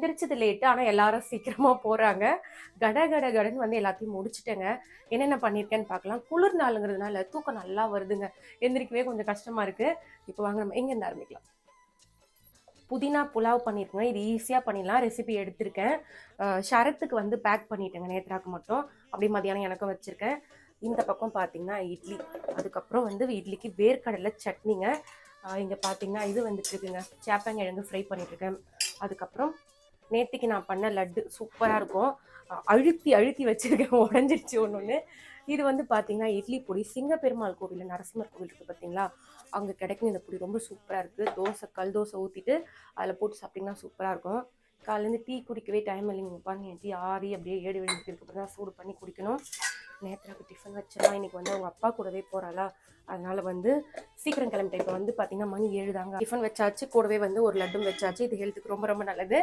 எந்திரிச்சது late ஆனால் எல்லாரும் சீக்கிரமாக போகிறாங்க கட கட கடன்னு வந்து எல்லாத்தையும் முடிச்சிட்டேங்க. என்னென்ன பண்ணியிருக்கேன்னு பார்க்கலாம். குளிர் நாளுங்கிறதுனால தூக்கம் நல்லா வருதுங்க. எந்திரிக்கவே கொஞ்சம் கஷ்டமாக இருக்குது இப்போ வாங்க நம்ம எங்கேருந்து ஆரம்பிக்கலாம்? புதினா புலாவ் பண்ணியிருக்கேங்க இது ஈஸியாக பண்ணிடலாம். ரெசிபி எடுத்திருக்கேன். ஷரத்துக்கு வந்து பேக் பண்ணிட்டேங்க நேத்ராக்கு மட்டும். அப்படியே மதியானம் எனக்கும் வச்சுருக்கேன். இந்த பக்கம் பார்த்தீங்கன்னா இட்லி. அதுக்கப்புறம் வந்து இட்லிக்கு வேர்க்கடலை சட்னிங்க. இங்கே பார்த்தீங்கன்னா இது வந்துட்டு இருக்குங்க. சேப்பங்கிழங்கு ஃப்ரை பண்ணிட்டுருக்கேன் அதுக்கப்புறம் நேற்றுக்கு நான் பண்ண லட்டு சூப்பராக இருக்கும். அழுத்தி அழுத்தி வச்சுருக்கேன். உடஞ்சிருச்சு ஒன்று ஒன்று இது வந்து பார்த்தீங்கன்னா இட்லி பொடி. சிங்கப்பெருமாள் கோவில் நரசிம்மர் கோவில் இருக்குது பார்த்தீங்களா அங்கே கிடைக்கும் இந்த பொடி ரொம்ப சூப்பராக இருக்குது தோசை கல் தோசை ஊற்றிட்டு அதில் போட்டு சாப்பிட்டிங்கன்னா சூப்பராக இருக்கும். காலேருந்து டீ குடிக்கவே டைம் இல்லைங்க. பாருங்க என் டீ ஆறி அப்படியே ஏடு வெளியிட்டு இருக்கப்போ தான் சூடு பண்ணி குடிக்கணும். நேற்றாக்கு டிஃபன் வச்சிடலாம் இன்னைக்கு வந்து அவங்க அப்பா கூடவே போகிறாளா அதனால் வந்து சீக்கிரம் கிளம்பிட்டேன். இப்போ வந்து பார்த்தீங்கன்னா மணி ஏழு தாங்க. டிஃபன் வச்சாச்சு. கூடவே வந்து ஒரு லட்டும் வச்சாச்சு. இது ஹெல்த்துக்கு ரொம்ப ரொம்ப நல்லது.